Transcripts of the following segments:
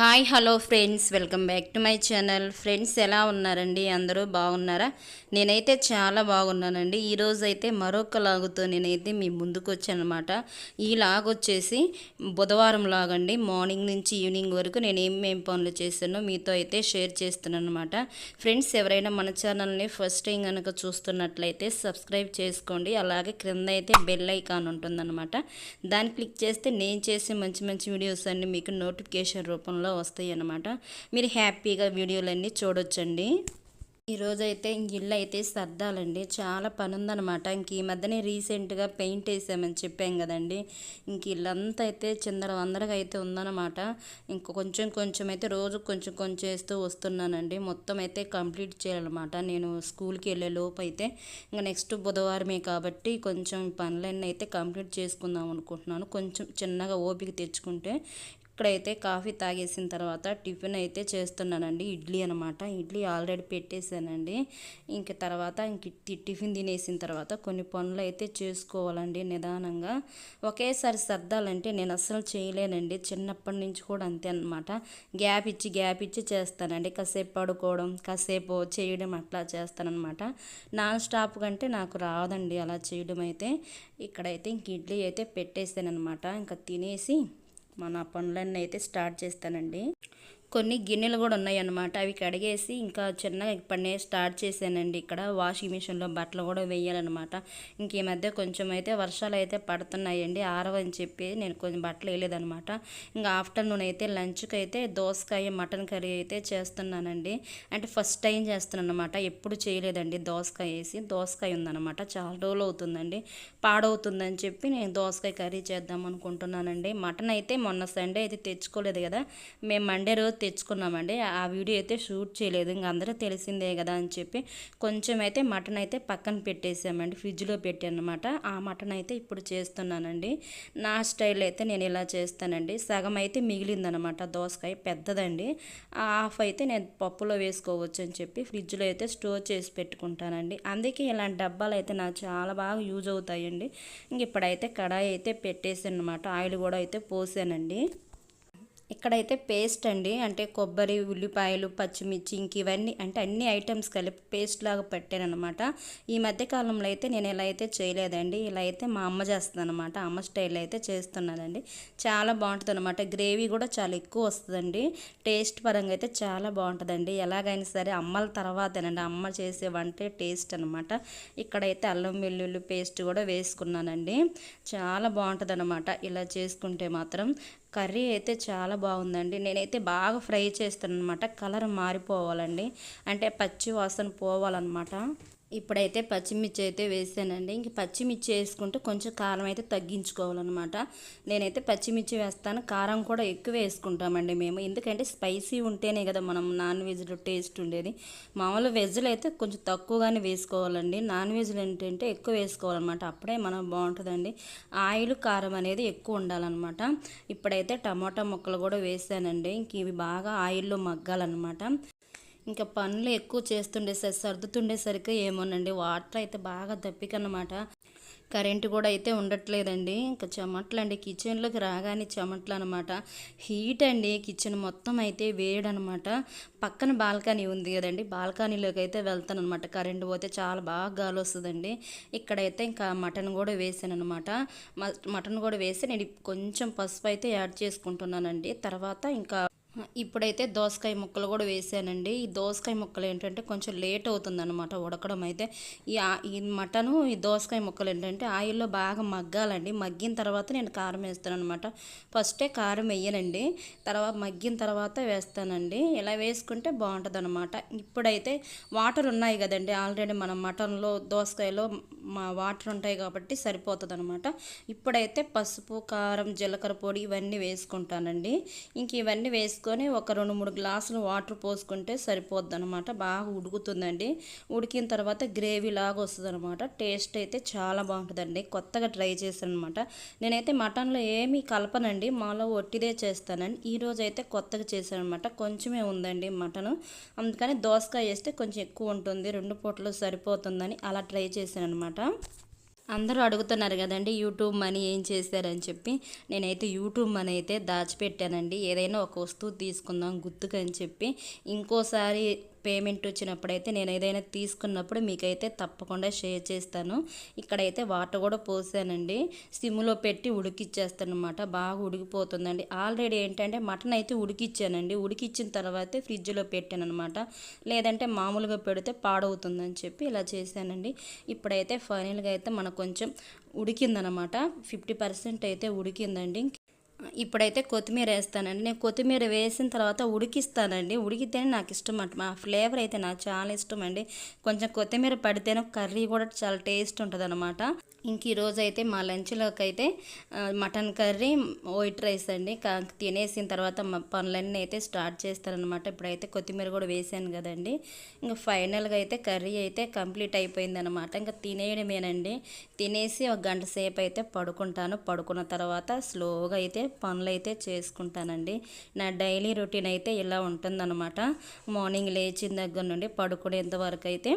Hi hello friends. Welcome back to my channel. Friends ఎలా ఉన్నారండి? అందరూ బాగున్నారా? నేనైతే చాలా బాగున్నానండి. ఈరోజు అయితే మరొక లాగుతో నేనైతే మీ ముందుకు వచ్చానమాట ఈ లాగ్ వచ్చేసి బుధవారం లాగండి. మార్నింగ్ నుంచి ఈవినింగ్ వరకు నేను ఏమేమి పనులు చేశానో మీతో అయితే షేర్ చేస్తున్నాను అనమాట ఫ్రెండ్స్ ఎవరైనా మన ఛానల్ని ఫస్ట్ టైం కనుక చూస్తున్నట్లయితే సబ్స్క్రైబ్ చేసుకోండి. అలాగే క్రింద అయితే బెల్ ఐకాన్ ఉంటుందన్నమాట. దాన్ని క్లిక్ చేస్తే నేను చేసే మంచి మంచి వీడియోస్ అన్నీ మీకు నోటిఫికేషన్ రూపంలో వస్తాయి అన్నమాట మీరు హ్యాపీగా వీడియోలన్నీ చూడొచ్చండి. ఈరోజు అయితే ఇంక ఇల్లు అయితే సర్దాలండి. చాలా పని ఉందనమాట ఇంక ఈ మధ్యనే రీసెంట్గా పెయింట్ వేసామని చెప్పాం కదండి. ఇంక ఇల్లంతా అయితే చిందర వందరగా అయితే ఉందన్నమాట. ఇంక కొంచెం కొంచెం అయితే రోజు కొంచెం కొంచెం వేస్తూ వస్తున్నానండి. మొత్తం అయితే కంప్లీట్ చేయాలన్నమాట. నేను స్కూల్కి వెళ్ళే లోపు అయితే ఇంకా నెక్స్ట్ బుధవారమే కాబట్టి కొంచెం పనులన్నీ అయితే కంప్లీట్ చేసుకుందాం అనుకుంటున్నాను. కొంచెం చిన్నగా ఓపిక తెచ్చుకుంటే ఇక్కడైతే కాఫీ తాగేసిన తర్వాత టిఫిన్ అయితే చేస్తున్నానండి. ఇడ్లీ అనమాట ఇడ్లీ ఆల్రెడీ పెట్టేశానండి. ఇంక తర్వాత ఇంక టిఫిన్ తినేసిన తర్వాత కొన్ని పనులు అయితే చేసుకోవాలండి నిదానంగా. ఒకేసారి సర్దాలంటే నేను అస్సలు చేయలేనండి. చిన్నప్పటి నుంచి కూడా అంతే అనమాట గ్యాప్ ఇచ్చి గ్యాప్ ఇచ్చి చేస్తానండి. కాసేపు పడుకోవడం కాసేపు చేయడం అట్లా చేస్తానన్నమాట. నాన్ స్టాప్ కంటే నాకు రాదండి అలా చేయడం అయితే. ఇక్కడైతే ఇంక ఇడ్లీ అయితే పెట్టేసానమాట ఇంకా తినేసి మన పనులన్నీ అయితే స్టార్ట్ చేస్తానండి. కొన్ని గిన్నెలు కూడా ఉన్నాయన్నమాట. అవి కడిగేసి ఇంకా చిన్నగా పని స్టార్ట్ చేశానండి. ఇక్కడ వాషింగ్ మిషన్లో బట్టలు కూడా వేయాలన్నమాట. ఇంక ఈ మధ్య కొంచెం అయితే వర్షాలు అయితే పడుతున్నాయండి. ఆరవని చెప్పి నేను కొంచెం బట్టలు వేయలేదన్నమాట. ఇంకా ఆఫ్టర్నూన్ అయితే లంచ్కి అయితే దోసకాయ మటన్ కర్రీ అయితే చేస్తున్నానండి. అంటే ఫస్ట్ టైం చేస్తున్నాను అనమాట ఎప్పుడు చేయలేదండి దోసకాయ వేసి. దోసకాయ ఉందన్నమాట. చాలా రోజులు అవుతుందండి. పాడవుతుందని చెప్పి నేను దోసకాయ కర్రీ చేద్దాం అనుకుంటున్నానండి. మటన్ అయితే మొన్న సండే అయితే తెచ్చుకోలేదు కదా. మేము మండే రోజు తెచ్చుకున్నామండి. ఆ వీడియో అయితే షూట్ చేయలేదు. ఇంక అందరూ తెలిసిందే కదా అని చెప్పి కొంచెం అయితే మటన్ అయితే పక్కన పెట్టేసామండి. ఫ్రిడ్జ్లో పెట్టానమాట. ఆ మటన్ అయితే ఇప్పుడు చేస్తున్నానండి. నా స్టైల్ అయితే నేను ఇలా చేస్తానండి. సగం అయితే మిగిలిందనమాట. దోసకాయ పెద్దదండి. ఆ హాఫ్ అయితే నేను పప్పులో వేసుకోవచ్చు అని చెప్పి ఫ్రిడ్జ్లో అయితే స్టోర్ చేసి పెట్టుకుంటానండి. అందుకే ఇలాంటి డబ్బాలు అయితే నాకు చాలా బాగా యూజ్ అవుతాయండి. ఇంక ఇప్పుడైతే కడాయి అయితే పెట్టేసాను అనమాట ఆయిల్ కూడా అయితే పోసానండి. ఇక్కడైతే పేస్ట్ అండి. అంటే కొబ్బరి ఉల్లిపాయలు పచ్చిమిర్చి ఇంక ఇవన్నీ అంటే అన్ని ఐటమ్స్ కలిపి పేస్ట్ లాగా పెట్టానమాట ఈ మధ్య కాలంలో అయితే నేను ఇలా అయితే చేయలేదండి. ఇలా అయితే మా అమ్మ చేస్తుందన్నమాట. అమ్మ స్టైల్ అయితే చేస్తున్నానండి చాలా బాగుంటుంది అనమాట గ్రేవీ కూడా చాలా ఎక్కువ వస్తుందండి. టేస్ట్ పరంగా అయితే చాలా బాగుంటుందండి. ఎలాగైనా సరే అమ్మల తర్వాతేనండి. అమ్మ చేసే వంటే టేస్ట్ అనమాట ఇక్కడైతే అల్లం వెల్లుల్లి పేస్ట్ కూడా వేసుకున్నానండి. చాలా బాగుంటుంది ఇలా చేసుకుంటే మాత్రం కర్రీ అయితే చాలా బాగుందండి. నేనైతే బాగా ఫ్రై చేస్తాను అనమాట కలర్ మారిపోవాలండి. అంటే పచ్చి వాసన పోవాలన్నమాట. ఇప్పుడైతే పచ్చిమిర్చి అయితే వేసానండి. ఇంక పచ్చిమిర్చి వేసుకుంటే కొంచెం కారం అయితే తగ్గించుకోవాలన్నమాట. నేనైతే పచ్చిమిర్చి వేస్తాను. కారం కూడా ఎక్కువ వేసుకుంటామండి మేము. ఎందుకంటే స్పైసీ ఉంటేనే కదా మనం నాన్ వెజ్లో టేస్ట్ ఉండేది. మామూలు వెజ్లో అయితే కొంచెం తక్కువగానే వేసుకోవాలండి. నాన్ వెజ్లో ఏంటంటే ఎక్కువ వేసుకోవాలన్నమాట. అప్పుడే మనం బాగుంటుందండి. ఆయిల్ కారం అనేది ఎక్కువ ఉండాలన్నమాట. ఇప్పుడైతే టమాటా ముక్కలు కూడా వేసానండి. ఇంక ఇవి బాగా ఆయిల్లో మగ్గాలన్నమాట. ఇంకా పనులు ఎక్కువ చేస్తుండేసరి సర్దుతుండేసరికి ఏమోనండి వాటర్ అయితే బాగా దప్పికన్నమాట. కరెంటు కూడా అయితే ఉండట్లేదండి. ఇంకా చెమట్లు అండి కిచెన్లోకి రాగానే చెమట్లు అనమాట హీట్ అండి కిచెన్ మొత్తం అయితే వేడనమాట పక్కన బాల్కనీ ఉంది కదండి బాల్కనీలోకి అయితే వెళ్తాను అనమాట కరెంటు పోతే చాలా బాగా గాలి వస్తుందండి ఇక్కడైతే ఇంకా మటన్ కూడా వేసాను అనమాట మటన్ కూడా వేసి నేను కొంచెం పసుపు అయితే యాడ్ చేసుకుంటున్నానండి. తర్వాత ఇంకా ఇప్పుడైతే దోసకాయ ముక్కలు కూడా వేసానండి. ఈ దోసకాయ ముక్కలు ఏంటంటే కొంచెం లేట్ అవుతుందన్నమాట ఉడకడం అయితే. ఈ ఈ మటను ఈ దోసకాయ ముక్కలు ఏంటంటే ఆయిల్లో బాగా మగ్గాలండి. మగ్గిన తర్వాత నేను కారం వేస్తాను అనమాట ఫస్టే కారం వేయనండి. తర్వాత మగ్గిన తర్వాత వేస్తానండి. ఇలా వేసుకుంటే బాగుంటుంది అనమాట ఇప్పుడైతే వాటర్ ఉన్నాయి కదండి. ఆల్రెడీ మనం మటన్లో దోసకాయలో మా వాటర్ ఉంటాయి కాబట్టి సరిపోతుంది అనమాట ఇప్పుడైతే పసుపు కారం జీలకర్ర పొడి ఇవన్నీ వేసుకుంటానండి. ఇంక ఇవన్నీ వేసుకొని ఒక రెండు మూడు గ్లాసులు వాటర్ పోసుకుంటే సరిపోద్ది అనమాట బాగా ఉడుకుతుందండి. ఉడికిన తర్వాత గ్రేవీ లాగా వస్తుంది అనమాట టేస్ట్ అయితే చాలా బాగుంటుందండి. కొత్తగా ట్రై చేశాను అనమాట నేనైతే మటన్లో ఏమీ కలపనండి. మాలో ఒట్టిదే చేస్తానండి ఈరోజు అయితే కొత్తగా చేశాను అనమాట కొంచెమే ఉందండి మటన్. అందుకని దోసకాయ వేస్తే కొంచెం ఎక్కువ ఉంటుంది. రెండు పూటలు సరిపోతుందని అలా ట్రై చేశాను అనమాట అందరూ అడుగుతున్నారు కదండి యూట్యూబ్ మనీ ఏం చేశారని చెప్పి. నేనైతే యూట్యూబ్ మనీ అయితే దాచిపెట్టానండి. ఏదైనా ఒక వస్తువు తీసుకుందాం గుర్తుకని చెప్పి. ఇంకోసారి పేమెంట్ వచ్చినప్పుడైతే నేను ఏదైనా తీసుకున్నప్పుడు మీకైతే తప్పకుండా షేర్ చేస్తాను. ఇక్కడైతే వాటర్ కూడా పోసానండి. సిమ్లో పెట్టి ఉడికిచ్చేస్తాను అనమాట బాగా ఉడికిపోతుందండి. ఆల్రెడీ ఏంటంటే మటన్ అయితే ఉడికిచ్చానండి. ఉడికిచ్చిన తర్వాతే ఫ్రిడ్జ్లో పెట్టాను అనమాట లేదంటే మామూలుగా పెడితే పాడవుతుందని చెప్పి ఇలా చేశానండి. ఇప్పుడైతే ఫైనల్గా అయితే మనకు కొంచెం ఉడికిందనమాట. ఫిఫ్టీ పర్సెంట్ అయితే ఉడికిందండి. ఇప్పుడైతే కొత్తిమీర వేస్తానండి. నేను కొత్తిమీర వేసిన తర్వాత ఉడికిస్తానండి. ఉడికితేనే నాకు ఇష్టం అంట మా ఫ్లేవర్ అయితే నాకు చాలా ఇష్టం అండి కొంచెం కొత్తిమీర పడితేనే కర్రీ కూడా చాలా టేస్ట్ ఉంటుంది అనమాట ఇంక ఈరోజు అయితే మా లంచ్లోకి అయితే మటన్ కర్రీ వైట్ రైస్ అండి. తినేసిన తర్వాత మా పనులన్నీ అయితే స్టార్ట్ చేస్తారనమాట ఇప్పుడైతే కొత్తిమీర కూడా వేసాను కదండి. ఇంకా ఫైనల్గా అయితే కర్రీ అయితే కంప్లీట్ అయిపోయిందనమాట ఇంకా తినేయడమేనండి. తినేసి ఒక గంట సేపు అయితే పడుకుంటాను. పడుకున్న తర్వాత స్లోగా అయితే పనులు అయితే చేసుకుంటానండి. నా డైలీ రొటీన్ అయితే ఇలా ఉంటుందన్నమాట. మార్నింగ్ లేచిన దగ్గర నుండి పడుకునేంత వరకు అయితే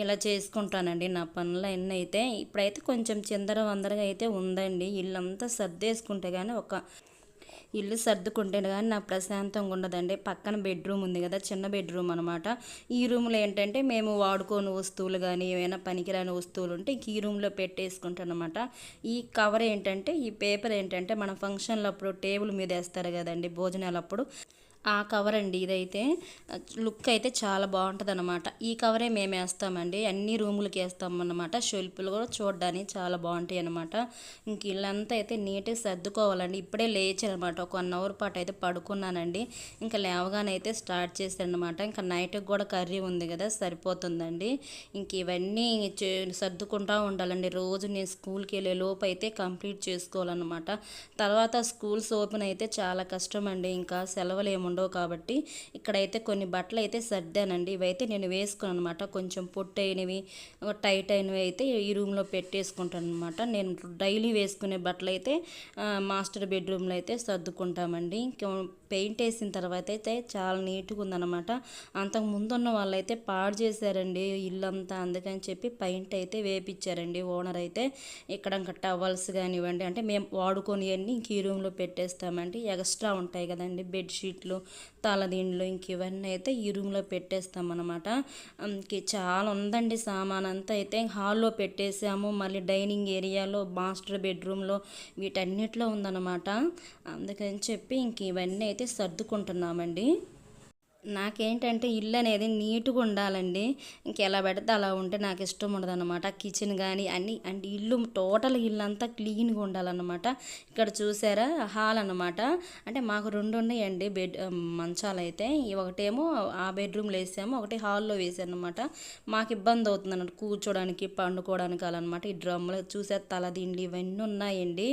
ఇలా చేసుకుంటానండి నా పనులు అన్నీ అయితే. ఇప్పుడైతే కొంచెం చిందర వందరగా అయితే ఉందండి. ఇల్లంతా సర్దేసుకుంటే కానీ ఒక ఇల్లు సర్దుకుంటే కానీ నాకు ప్రశాంతంగా ఉండదండి. పక్కన బెడ్రూమ్ ఉంది కదా చిన్న బెడ్రూమ్ అనమాట ఈ రూమ్లో ఏంటంటే మేము వాడుకోని వస్తువులు కానీ ఏమైనా పనికిరాని వస్తువులు ఉంటే ఈ రూమ్లో పెట్టేసుకుంటాను అనమాట ఈ కవర్ ఏంటంటే ఈ పేపర్ ఏంటంటే మన ఫంక్షన్లప్పుడు టేబుల్ మీద వేస్తారు కదండి భోజనాలప్పుడు. ఆ కవర్ అండి ఇదైతే. లుక్ అయితే చాలా బాగుంటుంది అనమాట ఈ కవరే మేము వేస్తామండి. అన్ని రూములకి వేస్తామన్నమాట. అనమాట షెల్ఫ్లు కూడా చూడడానికి చాలా బాగుంటాయి అనమాట ఇంక ఇల్లంతా అయితే నీట్గా సర్దుకోవాలండి. ఇప్పుడే లేచాను అనమాట ఒక వన్ అవర్ పాటు అయితే పడుకున్నానండి. ఇంకా లేవగానే అయితే స్టార్ట్ చేశాను అనమాట ఇంకా నైట్కి కూడా కర్రీ ఉంది కదా సరిపోతుందండి. ఇంక ఇవన్నీ సర్దుకుంటూ ఉండాలండి. రోజు నేను స్కూల్కి వెళ్ళే లోపు అయితే కంప్లీట్ చేసుకోవాలన్నమాట. తర్వాత స్కూల్స్ ఓపెన్ అయితే చాలా కష్టం అండి ఇంకా సెలవులు ఉండవు కాబట్టి ఇక్కడైతే కొన్ని బట్టలు అయితే సర్దానండి. ఇవైతే నేను వేసుకున్నాను అనమాట కొంచెం పొట్టైనవి టైట్ అయినవి అయితే ఈ రూమ్లో పెట్టేసుకుంటాను అనమాట నేను డైలీ వేసుకునే బట్టలు అయితే మాస్టర్ బెడ్రూమ్లో అయితే సర్దుకుంటామండి. పెయింట్ వేసిన తర్వాత అయితే చాలా నీట్గా ఉందన్నమాట. అంతకు ముందున్న వాళ్ళైతే పాడు చేశారండి ఇల్లంతా అందుకని చెప్పి పెయింట్ అయితే వేపించారండి ఓనర్ అయితే ఇక్కడ ఇంకా టవల్స్ కానివ్వండి అంటే మేము వాడుకొని అన్నీ ఇంక ఈ రూమ్లో పెట్టేస్తామండి. ఎక్స్ట్రా ఉంటాయి కదండి బెడ్షీట్లు తలదిండ్లు ఇంక ఇవన్నీ అయితే ఈ రూమ్లో పెట్టేస్తామన్నమాట. ఇంక చాలా ఉందండి సామాన్ అంతా అయితే. హాల్లో పెట్టేసాము. మళ్ళీ డైనింగ్ ఏరియాలో మాస్టర్ బెడ్రూమ్లో వీటన్నిటిలో ఉందన్నమాట. అందుకని చెప్పి ఇంక ఇవన్నీ అయితే సర్దుకుంటున్నామండి. నాకేంటంటే ఇల్లు అనేది నీట్గా ఉండాలండి. ఇంకెలా పెడితే అలా ఉంటే నాకు ఇష్టం ఉండదు అనమాట కిచెన్ కానీ అన్ని అంటే ఇల్లు టోటల్ ఇల్లు అంతా క్లీన్గా ఉండాలన్నమాట. ఇక్కడ చూసారా? హాల్ అనమాట అంటే మాకు రెండు ఉన్నాయండి బెడ్ మంచాలు అయితే ఒకటేమో ఆ బెడ్రూమ్లో వేసాము ఒకటి హాల్లో వేసాను అనమాట మాకు ఇబ్బంది అవుతుంది అన్నమాట కూర్చోడానికి పండుకోవడానికి అలా అనమాట ఈ డ్రమ్ములు చూసే తలదిండి ఇవన్నీ ఉన్నాయండి.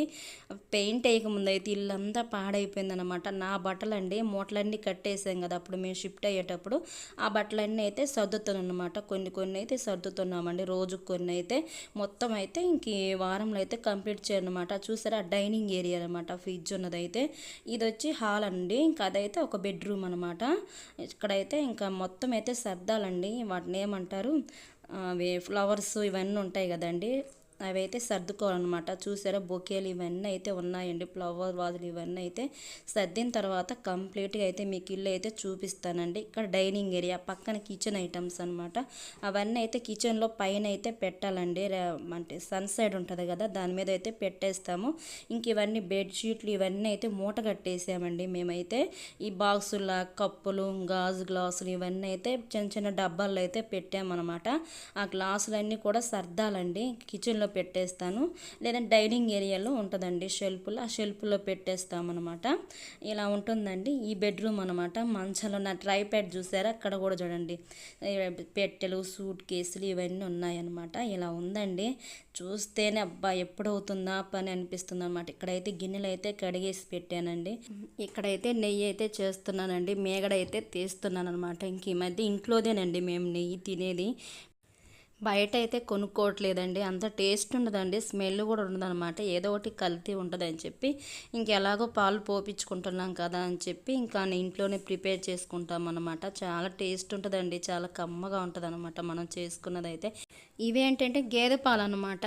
పెయింట్ వేయకముందు అయితే ఇల్లంతా పాడైపోయింది అనమాట నా బట్టలు అండి మూటలన్నీ కట్టేసాం కదా అప్పుడు మేము షిఫ్ట్ అయ్యేటప్పుడు ఆ బట్టలన్నీ అయితే సర్దుతాను అనమాట కొన్ని కొన్ని అయితే సర్దుతున్నామండి. రోజుకు కొన్ని అయితే మొత్తం అయితే ఇంక వారంలో అయితే కంప్లీట్ చేయనమాట. చూసారా? డైనింగ్ ఏరియా అనమాట ఫ్రిడ్జ్ ఉన్నదైతే. ఇది వచ్చి హాల్ అండి. ఇంకా అదైతే ఒక బెడ్రూమ్ అనమాట ఇక్కడైతే ఇంకా మొత్తం అయితే సర్దాలండి. వాటిని ఏమంటారు? ఫ్లవర్స్ ఇవన్నీ ఉంటాయి కదండి. అవి అయితే సర్దుకోవాలన్నమాట. చూసారా? బొకేలు ఇవన్నీ అయితే ఉన్నాయండి. ఫ్లవర్ వాజులు ఇవన్నీ అయితే సర్దిన తర్వాత కంప్లీట్గా అయితే మీకు ఇల్లు అయితే చూపిస్తానండి. ఇక్కడ డైనింగ్ ఏరియా పక్కన కిచెన్ ఐటమ్స్ అనమాట అవన్నీ అయితే కిచెన్లో పైన అయితే పెట్టాలండి. అంటే సన్ సైడ్ ఉంటుంది కదా దాని మీద అయితే పెట్టేస్తాము. ఇంక ఇవన్నీ బెడ్షీట్లు ఇవన్నీ అయితే మూట కట్టేసామండి మేమైతే. ఈ బాక్సుల కప్పులు గాజు గ్లాసులు ఇవన్నీ అయితే చిన్న చిన్న డబ్బాల్లో అయితే పెట్టామన్నమాట. ఆ గ్లాసులన్నీ కూడా సర్దాలండి. కిచెన్లో షెల్ఫ్లో పెట్టేస్తాను. లేదంటే డైనింగ్ ఏరియాలో ఉంటుందండి షెల్ఫ్లో. ఆ షెల్ఫ్లో పెట్టేస్తామన్నమాట. ఇలా ఉంటుందండి. ఈ బెడ్రూమ్ అనమాట మంచంలో నా ట్రై ప్యాడ్ చూసారా? అక్కడ కూడా చూడండి. పెట్టెలు సూట్ కేసులు ఇవన్నీ ఉన్నాయన్నమాట. ఇలా ఉందండి. చూస్తేనే అబ్బా! ఎప్పుడవుతుందా పని అనిపిస్తుంది అనమాట ఇక్కడైతే గిన్నెలు అయితే కడిగేసి పెట్టానండి. ఇక్కడైతే నెయ్యి అయితే చేస్తున్నానండి. మేగడ అయితే తీస్తున్నాను అనమాట ఇంక ఈ మధ్య ఇంట్లోదేనండి మేము నెయ్యి తినేది. బయట అయితే కొనుక్కోవట్లేదండి. అంత టేస్ట్ ఉండదండి. స్మెల్ కూడా ఉండదనమాట ఏదో ఒకటి కల్తీ ఉంటుంది అని చెప్పి ఇంకెలాగో పాలు పోపించుకుంటున్నాం కదా అని చెప్పి ఇంకా ఇంట్లోనే ప్రిపేర్ చేసుకుంటాం అనమాట చాలా టేస్ట్ ఉంటుందండి. చాలా కమ్మగా ఉంటుంది మనం చేసుకున్నదైతే. ఇవి ఏంటంటే గేదె పాలు అనమాట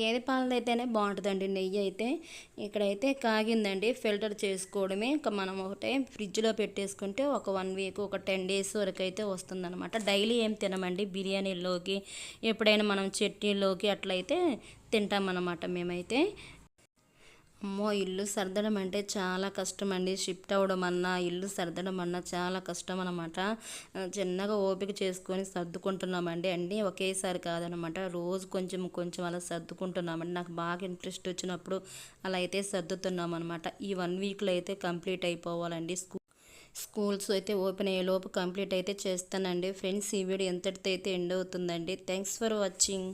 గేదె పాలది అయితేనే బాగుంటుందండి నెయ్యి అయితే. ఇక్కడైతే కాగిందండి ఫిల్టర్ చేసుకోవడమే. ఇంకా మనం ఒకటే ఫ్రిడ్జ్లో పెట్టేసుకుంటే ఒక వన్ వీక్ ఒక టెన్ డేస్ వరకు అయితే వస్తుందన్నమాట. డైలీ ఏం తినమండి బిర్యానీలోకి ఎప్పుడైనా మనం చట్నీలోకి అట్లయితే తింటామన్నమాట మేమైతే. అమ్మో ఇల్లు సర్దడం అంటే చాలా కష్టం అండి షిఫ్ట్ అవ్వడం అన్నా ఇల్లు సర్దడం అన్నా చాలా కష్టం అనమాట చిన్నగా ఓపిక చేసుకొని సర్దుకుంటున్నామండి. అన్నీ ఒకేసారి కాదనమాట రోజు కొంచెం కొంచెం అలా సర్దుకుంటున్నామండి. నాకు బాగా ఇంట్రెస్ట్ వచ్చినప్పుడు అలా అయితే సర్దుతున్నాం అనమాట ఈ వన్ వీక్లో అయితే కంప్లీట్ అయిపోవాలండి. స్కూల్ స్కూల్స్ అయితే ఓపెన్ అయ్యే లోపు కంప్లీట్ అయితే చేస్తానండి. ఫ్రెండ్స్ ఈ వీడియో ఎంతటితో అయితే ఎండ్ అవుతుందండి. Thanks for watching.